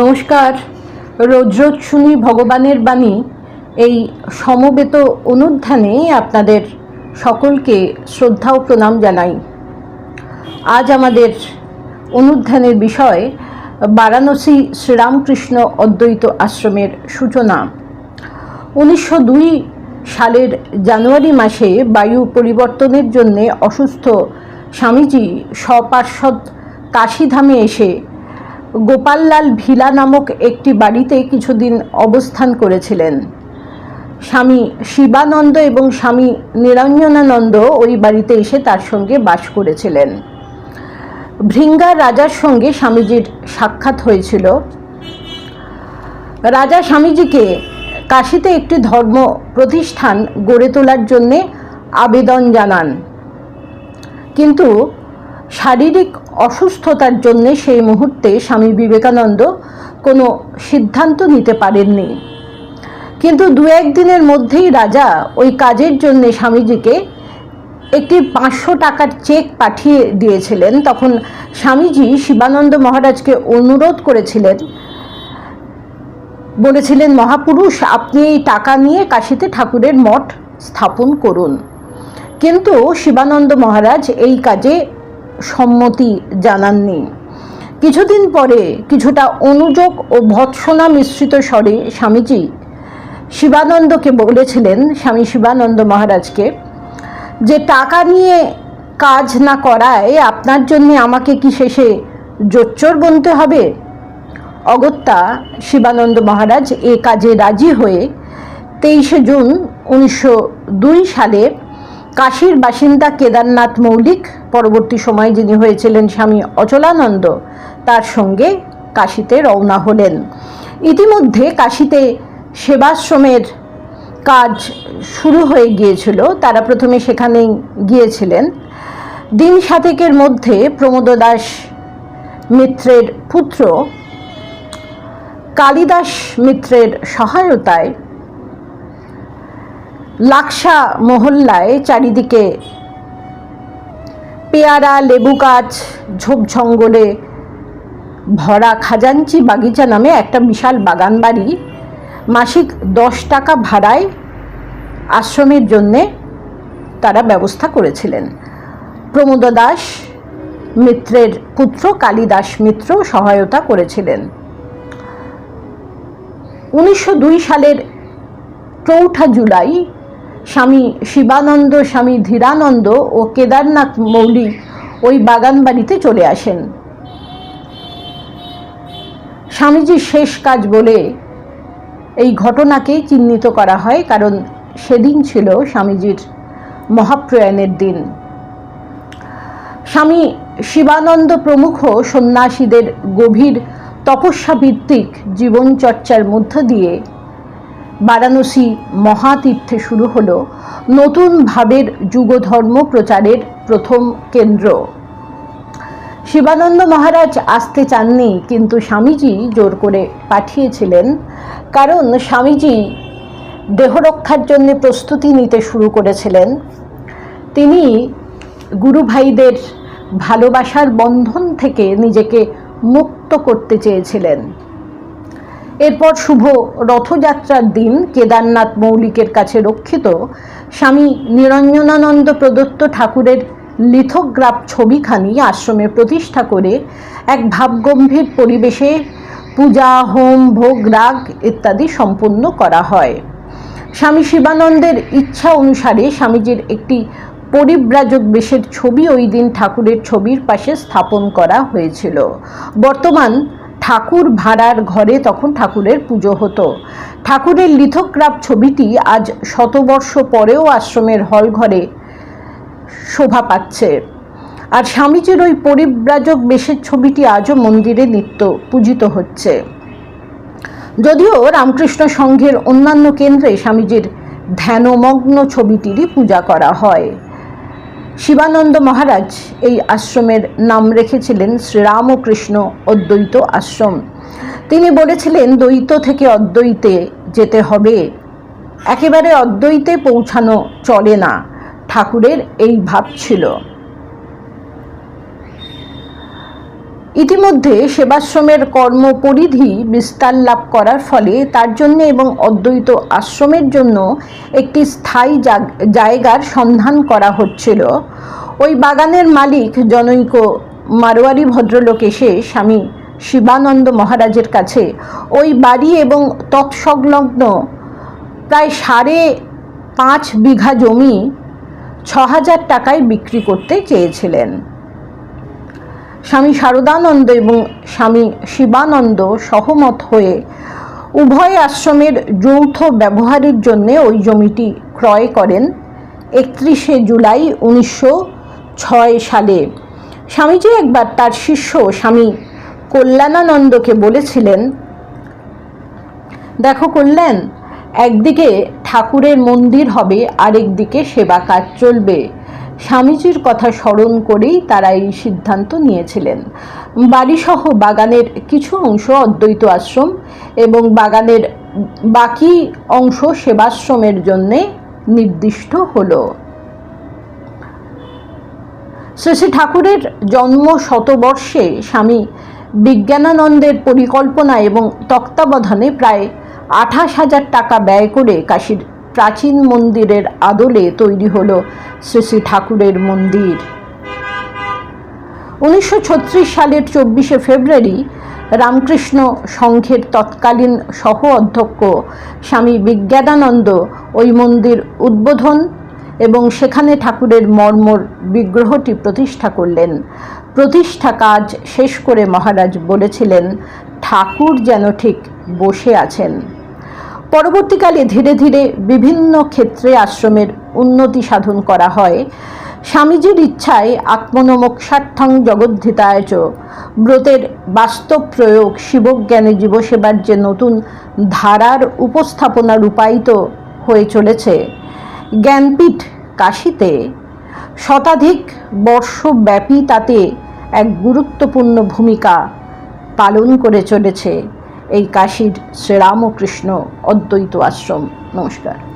নমস্কার। রোজ ভগবানের বাণী এই সমবেত অনুধ্যানে আপনাদের সকলকে শ্রদ্ধা ও প্রণাম জানাই। আজ আমাদের অনুধ্যানের বিষয় বারাণসী শ্রীরামকৃষ্ণ অদ্বৈত আশ্রমের সূচনা। উনিশশো দুই সালের জানুয়ারি মাসে বায়ু পরিবর্তনের জন্যে অসুস্থ স্বামীজি স্বপার্শ্বদ কাশীধামে এসে গোপাললাল ভিলা নামক একটি বাড়িতে কিছুদিন অবস্থান করেছিলেন। স্বামী শিবানন্দ এবং স্বামী নিরঞ্জনানন্দ ওই বাড়িতে এসে তার সঙ্গে বাস করেছিলেন। ভৃঙ্গার রাজার সঙ্গে স্বামীজির সাক্ষাৎ হয়েছিল। রাজা স্বামীজিকে কাশীতে একটি ধর্ম প্রতিষ্ঠান গড়ে তোলার জন্যে আবেদন জানান। কিন্তু শারীরিক অসুস্থতার জন্যে সেই মুহূর্তে স্বামী বিবেকানন্দ কোনো সিদ্ধান্ত নিতে পারেননি। কিন্তু দু একদিনের মধ্যেই রাজা ওই কাজের জন্য স্বামীজিকে একটি পাঁচশো টাকার চেক পাঠিয়ে দিয়েছিলেন। তখন স্বামীজি শিবানন্দ মহারাজকে অনুরোধ করেছিলেন। বলেছিলেন, মহাপুরুষ, আপনি এই টাকা নিয়ে কাশীতে ঠাকুরের মঠ স্থাপন করুন। কিন্তু শিবানন্দ মহারাজ এই কাজে সম্মতি জানাননি। কিছুদিন পরে কিছুটা অনুযোগ ও ভৎসনা মিশ্রিত স্বরে স্বামীজি শিবানন্দকে বলেছিলেন, স্বামী শিবানন্দ মহারাজকে, যে টাকা নিয়ে কাজ না করায় আপনার জন্য আমাকে কি শেষে জোচ্চর বনতে হবে? অগত্যা শিবানন্দ মহারাজ এ কাজে রাজি হয়ে তেইশে জুন উনিশশো দুই সালে কাশীর বাসিন্দা কেদারনাথ মৌলিক, পরবর্তী সময়ে যিনি হয়েছিলেন স্বামী অচলানন্দ, তার সঙ্গে কাশীতে রওনা হলেন। ইতিমধ্যে কাশীতে সেবাশ্রমের কাজ শুরু হয়ে গিয়েছিল। তারা প্রথমে সেখানে গিয়েছিলেন। দিন সাতেকের মধ্যে প্রমোদ দাস মিত্রের পুত্র কালিদাস মিত্রের সহায়তায় লাকসা মহল্লায় চারিদিকে পেয়ারা, লেবু গাছ, ঝোপ জঙ্গলে ভরা খাজাঞ্চি বাগিচা নামে একটা বিশাল বাগান বাড়ি। মাসিক দশ টাকা ভাড়ায় আশ্রমের জন্যে তারা ব্যবস্থা করেছিলেন। প্রমোদ দাস, মিত্রের পুত্র কালিদাস মিত্র সহায়তা করেছিলেন। উনিশশো দুই সালের চৌঠা জুলাই স্বামী শিবানন্দ, স্বামী ধীরানন্দ ও কেদারনাথ মৌলি ওই বাগান বাড়িতে চলে আসেন। স্বামীজির শেষ কাজ বলে এই ঘটনাকেই চিহ্নিত করা হয় কারণ সেদিন ছিল স্বামীজির মহাপ্রয়াণের দিন। স্বামী শিবানন্দ প্রমুখ সন্ন্যাসীদের গভীর তপস্যা ভিত্তিক জীবনচর্চার মধ্য দিয়ে বারাণসী মহাতীর্থে শুরু হল নতুন ভাবের যুগধর্ম প্রচারের প্রথম কেন্দ্র। শিবানন্দ মহারাজ আসতে চাননি, কিন্তু স্বামীজি জোর করে পাঠিয়েছিলেন, কারণ স্বামীজি দেহরক্ষার জন্য প্রস্তুতি নিতে শুরু করেছিলেন। তিনি গুরু ভাইদের ভালোবাসার বন্ধন থেকে নিজেকে মুক্ত করতে চেয়েছিলেন। এরপর শুভ রথযাত্রার দিন কেদারনাথ মৌলিকের কাছে রক্ষিত। স্বামী নিরঞ্জনানন্দ প্রদত্ত ঠাকুরের লিথোগ্রাফ ছবিখানি আশ্রমে প্রতিষ্ঠা করে এক ভাবগম্ভীর পরিবেশে পূজা, হোম, ভোগ, রাগ ইত্যাদি সম্পন্ন করা হয়। স্বামী শিবানন্দের ইচ্ছা অনুসারে স্বামীজির একটি পরিব্রাজক বেশের ছবি ওই দিন ঠাকুরের ছবির পাশে স্থাপন করা হয়েছিল। বর্তমান ঠাকুর ভাড়ার ঘরে তখন ঠাকুরের পুজো হতো। ঠাকুরের লিথোগ্রাফ ছবিটি আজ শতবর্ষ পরেও আশ্রমের হল ঘরে শোভা পাচ্ছে। আর স্বামীজির ওই পরিব্রাজক বেশের ছবিটি আজও মন্দিরে নিত্য পূজিত হচ্ছে। যদিও রামকৃষ্ণ সংঘের অন্যান্য কেন্দ্রে স্বামীজির ধ্যানমগ্ন ছবিটিরই পূজা করা হয়। শিবানন্দ মহারাজ এই আশ্রমের নাম রেখেছিলেন শ্রীরামকৃষ্ণ অদ্বৈত আশ্রম। তিনি বলেছিলেন, দ্বৈত থেকে অদ্বৈতে যেতে হবে। একেবারে অদ্বৈতে পৌঁছানো চলে না। ঠাকুরের এই ভাব ছিল। ইতিমধ্যে সেবাশ্রমের কর্মপরিধি বিস্তার লাভ করার ফলে তার জন্য এবং অদ্বৈত আশ্রমের জন্য একটি স্থায়ী জায়গার সন্ধান করা হচ্ছিল। ওই বাগানের মালিক জনৈক মারোয়ারি ভদ্রলোক এসে স্বামী শিবানন্দ মহারাজের কাছে ওই বাড়ি এবং তৎসংলগ্ন প্রায় সাড়ে পাঁচ বিঘা জমি ছ হাজার টাকায় বিক্রি করতে চেয়েছিলেন। স্বামী শারদানন্দ এবং স্বামী শিবানন্দ সহমত হয়ে উভয় আশ্রমের যৌথ ব্যবহারের জন্য ওই জমিটি ক্রয় করেন একত্রিশে জুলাই উনিশশো ছয় সালে। স্বামীজি একবার তার শিষ্য স্বামী কল্যাণানন্দকে বলেছিলেন, দেখো কল্যাণ, একদিকে ঠাকুরের মন্দির হবে, আরেকদিকে সেবা কাজ চলবে। স্বামীজির কথা স্মরণ করেই তারা এই সিদ্ধান্ত নিয়েছিলেন। বাড়িসহ বাগানের কিছু অংশ অদ্বৈত আশ্রম এবং বাগানের বাকি অংশ সেবাশ্রমের জন্যে নির্দিষ্ট হলো। শ্রী ঠাকুরের জন্ম শতবর্ষে স্বামী বিজ্ঞানানন্দের পরিকল্পনা এবং তত্ত্বাবধানে প্রায় আঠাশ হাজার টাকা ব্যয় করে কাশীর প্রাচীন মন্দিরের আদলে তৈরি হল শ্রী শ্রী ঠাকুরের মন্দির। উনিশশো ছত্রিশ সালের চব্বিশে ফেব্রুয়ারি রামকৃষ্ণ সংঘের তৎকালীন সহ অধ্যক্ষ স্বামী বিজ্ঞানানন্দ ওই মন্দির উদ্বোধন এবং সেখানে ঠাকুরের মর্মর বিগ্রহটি প্রতিষ্ঠা করলেন। প্রতিষ্ঠা কাজ শেষ করে মহারাজ বলেছিলেন, ঠাকুর যেন ঠিক বসে আছেন। পরবর্তীকালে ধীরে ধীরে বিভিন্ন ক্ষেত্রে আশ্রমের উন্নতি সাধন করা হয়। স্বামীজির ইচ্ছায় আত্মনমোক্ষার্থং জগদ্ধিতায় চ ব্রতের বাস্তব প্রয়োগ শিবজ্ঞানে জীবসেবার যে নতুন ধারার উপস্থাপনা রূপায়িত হয়ে চলেছে। জ্ঞানপীঠ কাশীতে শতাধিক বর্ষব্যাপী তাতে এক গুরুত্বপূর্ণ ভূমিকা পালন করে চলেছে। এই কাশীর শ্রীরামকৃষ্ণ অদ্বৈত আশ্রম। নমস্কার।